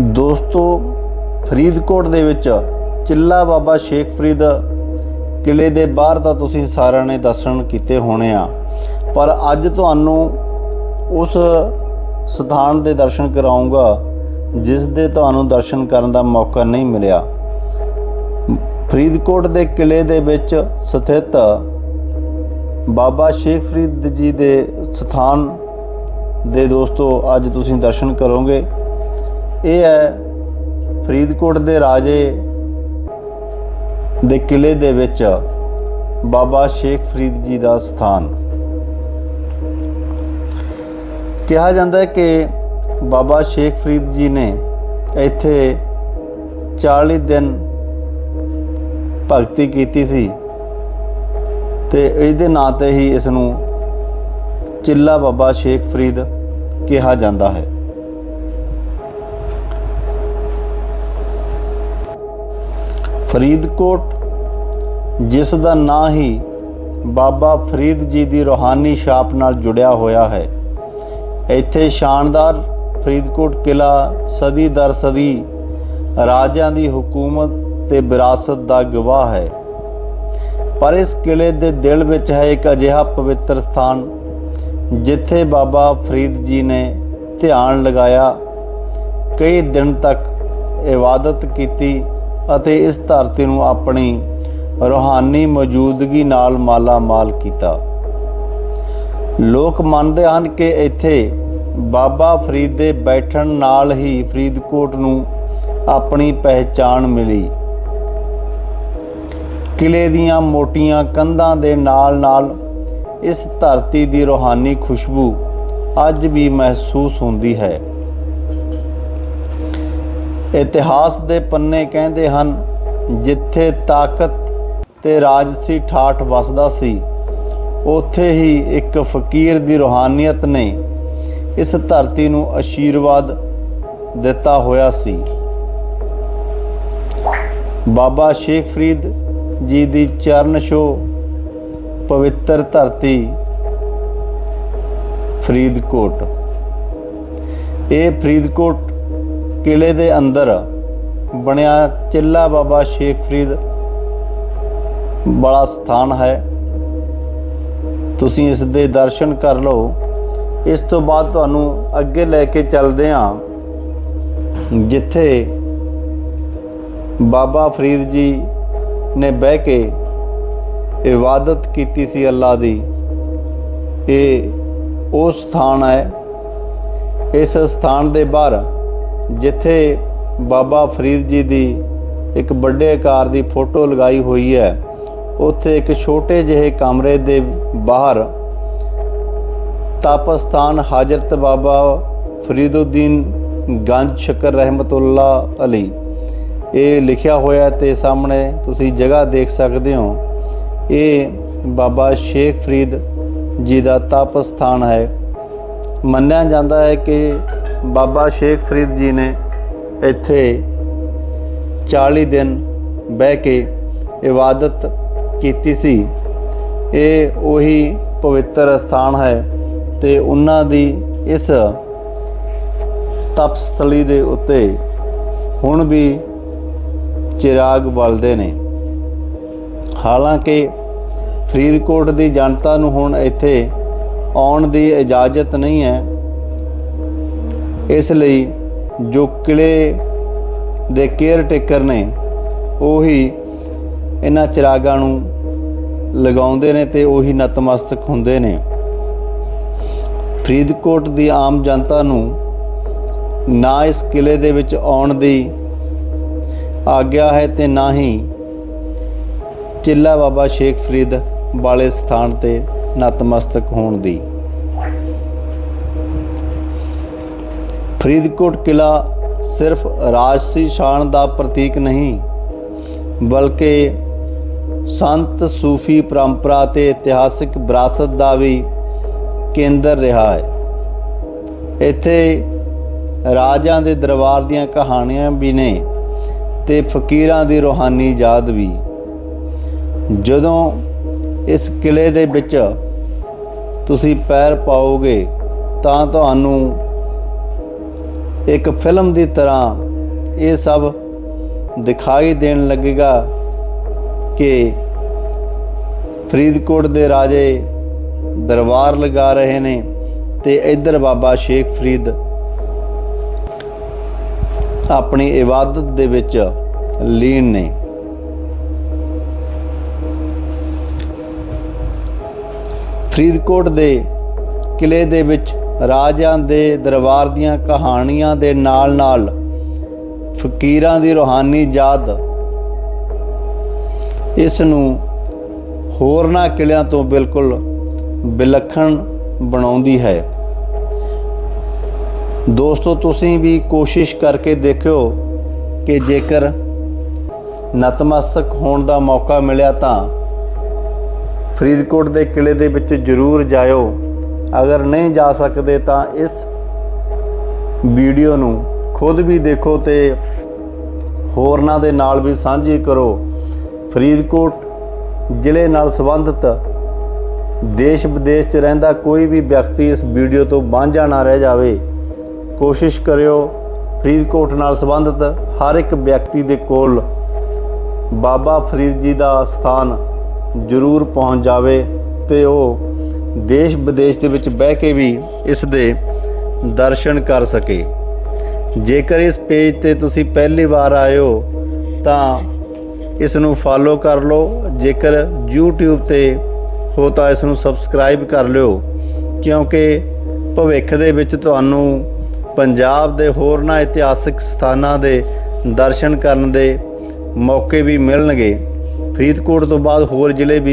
ਦੋਸਤੋ, ਫਰੀਦਕੋਟ ਦੇ ਵਿੱਚ ਚਿੱਲਾ ਬਾਬਾ ਸ਼ੇਖ ਫਰੀਦ ਕਿਲੇ ਦੇ ਬਾਹਰ ਤਾਂ ਤੁਸੀਂ ਸਾਰਿਆਂ ਨੇ ਦਰਸ਼ਨ ਕੀਤੇ ਹੋਣੇ ਆ। ਪਰ ਅੱਜ ਤੁਹਾਨੂੰ ਉਸ ਸਥਾਨ ਦੇ ਦਰਸ਼ਨ ਕਰਾਉਂਗਾ ਜਿਸ ਦੇ ਤੁਹਾਨੂੰ ਦਰਸ਼ਨ ਕਰਨ ਦਾ ਮੌਕਾ ਨਹੀਂ ਮਿਲਿਆ। ਫਰੀਦਕੋਟ ਦੇ ਕਿਲੇ ਦੇ ਵਿੱਚ ਸਥਿਤ ਬਾਬਾ ਸ਼ੇਖ ਫਰੀਦ ਜੀ ਦੇ ਸਥਾਨ ਦੇ ਦੋਸਤੋ, ਅੱਜ ਤੁਸੀਂ ਦਰਸ਼ਨ ਕਰੋਗੇ। ਇਹ ਹੈ ਫਰੀਦਕੋਟ ਦੇ ਰਾਜੇ ਦੇ ਕਿਲੇ ਦੇ ਵਿੱਚ ਬਾਬਾ ਸ਼ੇਖ ਫਰੀਦ ਜੀ ਦਾ ਸਥਾਨ। ਕਿਹਾ ਜਾਂਦਾ ਹੈ ਕਿ ਬਾਬਾ ਸ਼ੇਖ ਫਰੀਦ ਜੀ ਨੇ ਇੱਥੇ 40 ਦਿਨ ਭਗਤੀ ਕੀਤੀ ਸੀ ਤੇ ਇਹਦੇ ਨਾਂ ਤੇ ਹੀ ਇਸ ਨੂੰ ਚਿੱਲਾ ਬਾਬਾ ਸ਼ੇਖ ਫਰੀਦ ਕਿਹਾ ਜਾਂਦਾ ਹੈ। ਫਰੀਦਕੋਟ, ਜਿਸ ਦਾ ਨਾਂ ਹੀ ਬਾਬਾ ਫਰੀਦ ਜੀ ਦੀ ਰੋਹਾਨੀ ਛਾਪ ਨਾਲ ਜੁੜਿਆ ਹੋਇਆ ਹੈ। ਇੱਥੇ ਸ਼ਾਨਦਾਰ ਫਰੀਦਕੋਟ ਕਿਲਾ ਸਦੀ ਦਰ ਸਦੀ ਰਾਜਿਆਂ ਦੀ ਹਕੂਮਤ ਤੇ ਵਿਰਾਸਤ ਦਾ ਗਵਾਹ ਹੈ। ਪਰ ਇਸ ਕਿਲੇ ਦੇ ਦਿਲ ਵਿੱਚ ਹੈ ਇੱਕ ਅਜਿਹਾ ਪਵਿੱਤਰ ਸਥਾਨ, ਜਿੱਥੇ ਬਾਬਾ ਫਰੀਦ ਜੀ ਨੇ ਧਿਆਨ ਲਗਾਇਆ, ਕਈ ਦਿਨ ਤੱਕ ਇਬਾਦਤ ਕੀਤੀ ਅਤੇ ਇਸ ਧਰਤੀ ਨੂੰ ਆਪਣੀ ਰੋਹਾਨੀ ਮੌਜੂਦਗੀ ਨਾਲ ਮਾਲਾ ਮਾਲ ਕੀਤਾ। ਲੋਕ ਮੰਨਦੇ ਹਨ ਕਿ ਇੱਥੇ ਬਾਬਾ ਫਰੀਦ ਦੇ ਬੈਠਣ ਨਾਲ ਹੀ ਫਰੀਦਕੋਟ ਨੂੰ ਆਪਣੀ ਪਹਿਚਾਣ ਮਿਲੀ। ਕਿਲੇ ਦੀਆਂ ਮੋਟੀਆਂ ਕੰਧਾਂ ਦੇ ਨਾਲ-ਨਾਲ ਇਸ ਧਰਤੀ ਦੀ ਰੋਹਾਨੀ ਖੁਸ਼ਬੂ ਅੱਜ ਵੀ ਮਹਿਸੂਸ ਹੁੰਦੀ ਹੈ। ਇਤਿਹਾਸ ਦੇ ਪੰਨੇ ਕਹਿੰਦੇ ਹਨ, ਜਿੱਥੇ ਤਾਕਤ ਤੇ ਰਾਜਸੀ ਠਾਠ ਵਸਦਾ ਸੀ, ਉੱਥੇ ਹੀ ਇੱਕ ਫਕੀਰ ਦੀ ਰੋਹਾਨੀਅਤ ਨੇ ਇਸ ਧਰਤੀ ਨੂੰ ਅਸ਼ੀਰਵਾਦ ਦਿੱਤਾ ਹੋਇਆ ਸੀ। ਬਾਬਾ ਸ਼ੇਖ ਫਰੀਦ ਜੀ ਦੀ ਚਰਨ ਛੋ ਪਵਿੱਤਰ ਧਰਤੀ, ਫਰੀਦਕੋਟ। ਇਹ ਫਰੀਦਕੋਟ ਕਿਲੇ ਦੇ ਅੰਦਰ ਬਣਿਆ ਚਿੱਲਾ ਬਾਬਾ ਸ਼ੇਖ ਫਰੀਦ ਬੜਾ ਸਥਾਨ ਹੈ। ਤੁਸੀਂ ਇਸ ਦੇ ਦਰਸ਼ਨ ਕਰ ਲਓ। ਇਸ ਤੋਂ ਬਾਅਦ ਤੁਹਾਨੂੰ ਅੱਗੇ ਲੈ ਕੇ ਚੱਲਦੇ ਹਾਂ, ਜਿੱਥੇ ਬਾਬਾ ਫਰੀਦ ਜੀ ਨੇ ਬਹਿ ਕੇ ਇਬਾਦਤ ਕੀਤੀ ਸੀ ਅੱਲਾ ਦੀ। ਇਹ ਉਹ ਸਥਾਨ ਹੈ। ਇਸ ਸਥਾਨ ਦੇ ਬਾਹਰ ਜਿੱਥੇ ਬਾਬਾ ਫਰੀਦ ਜੀ ਦੀ ਇੱਕ ਵੱਡੇ ਆਕਾਰ ਦੀ ਫੋਟੋ ਲਗਾਈ ਹੋਈ ਹੈ, ਉੱਥੇ ਇੱਕ ਛੋਟੇ ਜਿਹੇ ਕਮਰੇ ਦੇ ਬਾਹਰ ਤਪਸਥਾਨ ਹਾਜ਼ਰਤ ਬਾਬਾ ਫਰੀਦੁਦੀਨ ਗੰਜ ਸ਼ਕਰ ਰਹਿਮਤੁਲਲਾ ਅਲੀ। ਇਹ ਲਿਖਿਆ ਹੋਇਆ ਤੇ ਸਾਹਮਣੇ ਤੁਸੀਂ ਜਗ੍ਹਾ ਦੇਖ ਸਕਦੇ ਹੋ। ਇਹ ਬਾਬਾ ਸ਼ੇਖ ਫਰੀਦ ਜੀ ਦਾ ਤਪਸਥਾਨ ਹੈ। ਮੰਨਿਆ ਜਾਂਦਾ ਹੈ ਕਿ ਬਾਬਾ ਸ਼ੇਖ ਫਰੀਦ ਜੀ ਨੇ ਇੱਥੇ 40 ਦਿਨ ਬਹਿ ਕੇ ਇਬਾਦਤ ਕੀਤੀ ਸੀ। ਇਹ ਉਹੀ ਪਵਿੱਤਰ ਸਥਾਨ ਹੈ ਤੇ ਉਹਨਾਂ ਦੀ ਇਸ ਤਪਸਥਲੀ ਦੇ ਉੱਤੇ ਹੁਣ ਵੀ ਚਿਰਾਗ ਬਲਦੇ ਨੇ। ਹਾਲਾਂਕਿ ਫਰੀਦਕੋਟ ਦੀ ਜਨਤਾ ਨੂੰ ਹੁਣ ਇੱਥੇ ਆਉਣ ਦੀ ਇਜਾਜ਼ਤ ਨਹੀਂ ਹੈ ਇਸ ਲਈ ਜੋ ਕਿਲੇ ਦੇ ਕੇਅਰ ਟੇਕਰ ਨੇ, ਉਹੀ ਇਹਨਾਂ ਚਿਰਾਗਾਂ ਨੂੰ ਲਗਾਉਂਦੇ ਨੇ ਤੇ ਉਹੀ ਨਤਮਸਤਕ ਹੁੰਦੇ ਨੇ। ਫਰੀਦਕੋਟ ਦੀ ਆਮ ਜਨਤਾ ਨੂੰ ਨਾ ਇਸ ਕਿਲੇ ਦੇ ਵਿੱਚ ਆਉਣ ਦੀ ਆਗਿਆ ਹੈ ਤੇ ਨਾ ਹੀ ਚਿੱਲਾ ਬਾਬਾ ਸ਼ੇਖ ਫਰੀਦ ਵਾਲੇ ਸਥਾਨ ਤੇ ਨਤਮਸਤਕ ਹੋਣ ਦੀ। ਫਰੀਦਕੋਟ ਕਿਲਾ ਸਿਰਫ ਰਾਜਸੀ ਸ਼ਾਨ ਦਾ ਪ੍ਰਤੀਕ ਨਹੀਂ, ਬਲਕਿ ਸੰਤ ਸੂਫੀ ਪਰੰਪਰਾ ਤੇ ਇਤਿਹਾਸਿਕ ਵਿਰਾਸਤ ਦਾ ਵੀ ਕੇਂਦਰ ਰਿਹਾ ਹੈ। ਇੱਥੇ ਰਾਜਾਂ ਦੇ ਦਰਬਾਰ ਦੀਆਂ ਕਹਾਣੀਆਂ ਵੀ ਨੇ ਤੇ ਫਕੀਰਾਂ ਦੀ ਰੋਹਾਨੀ ਯਾਦ ਵੀ। ਜਦੋਂ ਇਸ ਕਿਲੇ ਦੇ ਵਿੱਚ ਤੁਸੀਂ ਪੈਰ ਪਾਓਗੇ ਤਾਂ ਤੁਹਾਨੂੰ ਇੱਕ ਫਿਲਮ ਦੀ ਤਰ੍ਹਾਂ ਇਹ ਸਭ ਦਿਖਾਈ ਦੇਣ ਲੱਗੇਗਾ ਕਿ ਫਰੀਦਕੋਟ ਦੇ ਰਾਜੇ ਦਰਬਾਰ ਲਗਾ ਰਹੇ ਨੇ ਤੇ ਇੱਧਰ ਬਾਬਾ ਸ਼ੇਖ ਫਰੀਦ ਆਪਣੀ ਇਬਾਦਤ ਦੇ ਵਿੱਚ ਲੀਨ ਨੇ। ਫਰੀਦਕੋਟ ਦੇ ਕਿਲੇ ਦੇ ਵਿੱਚ ਰਾਜਿਆਂ ਦੇ ਦਰਬਾਰ ਦੀਆਂ ਕਹਾਣੀਆਂ ਦੇ ਨਾਲ-ਨਾਲ ਫਕੀਰਾਂ ਦੀ ਰੂਹਾਨੀ ਯਾਦ ਇਸ ਨੂੰ ਹੋਰਨਾਂ ਕਿਲਿਆਂ ਤੋਂ ਬਿਲਕੁਲ ਵਿਲੱਖਣ ਬਣਾਉਂਦੀ ਹੈ। ਦੋਸਤੋ, ਤੁਸੀਂ ਵੀ ਕੋਸ਼ਿਸ਼ ਕਰਕੇ ਦੇਖਿਓ ਕਿ ਜੇਕਰ ਨਤਮਸਤਕ ਹੋਣ ਦਾ ਮੌਕਾ ਮਿਲਿਆ ਤਾਂ ਫਰੀਦਕੋਟ ਦੇ ਕਿਲੇ ਦੇ ਵਿੱਚ ਜ਼ਰੂਰ ਜਾਇਓ। ਅਗਰ ਨਹੀਂ ਜਾ ਸਕਦੇ ਤਾਂ ਇਸ ਵੀਡੀਓ ਨੂੰ ਖੁਦ ਵੀ ਦੇਖੋ ਤੇ ਹੋਰਨਾਂ ਦੇ ਨਾਲ ਵੀ ਸਾਂਝੀ ਕਰੋ। ਫਰੀਦਕੋਟ ਜ਼ਿਲ੍ਹੇ ਨਾਲ ਸੰਬੰਧਿਤ ਦੇਸ਼ ਵਿਦੇਸ਼ 'ਚ ਰਹਿੰਦਾ ਕੋਈ ਵੀ ਵਿਅਕਤੀ ਇਸ ਵੀਡੀਓ ਤੋਂ ਵਾਂਝਾ ਨਾ ਰਹਿ ਜਾਵੇ। ਕੋਸ਼ਿਸ਼ ਕਰਿਓ ਫਰੀਦਕੋਟ ਨਾਲ ਸੰਬੰਧਿਤ ਹਰ ਇੱਕ ਵਿਅਕਤੀ ਦੇ ਕੋਲ ਬਾਬਾ ਫਰੀਦ ਜੀ ਦਾ ਸਥਾਨ ਜ਼ਰੂਰ ਪਹੁੰਚ ਜਾਵੇ ਤੇ ਉਹ ਦੇਸ਼ ਵਿਦੇਸ਼ ਦੇ ਵਿੱਚ ਬਹਿ ਕੇ ਵੀ ਇਸ ਦੇ ਦਰਸ਼ਨ ਕਰ ਸਕੇ। ਜੇਕਰ ਇਸ ਪੇਜ ਤੇ ਤੁਸੀਂ ਪਹਿਲੀ ਵਾਰ ਆਏ ਹੋ, ਤਾਂ ਇਸ ਨੂੰ ਫਾਲੋ ਕਰ ਲਓ। ਜੇਕਰ YouTube ਤੇ ਹੋ ਤਾਂ ਇਸ ਨੂੰ ਸਬਸਕ੍ਰਾਈਬ ਕਰ ਲਿਓ, ਕਿਉਂਕਿ ਭਵਿੱਖ ਦੇ ਵਿੱਚ ਤੁਹਾਨੂੰ ਪੰਜਾਬ ਦੇ ਹੋਰਨਾਂ ਇਤਿਹਾਸਿਕ ਸਥਾਨਾਂ ਦੇ ਦਰਸ਼ਨ ਕਰਨ ਦੇ ਮੌਕੇ ਵੀ ਮਿਲਣਗੇ। ਫਰੀਦਕੋਟ ਤੋਂ ਬਾਅਦ ਹੋਰ ਜ਼ਿਲ੍ਹੇ ਵੀ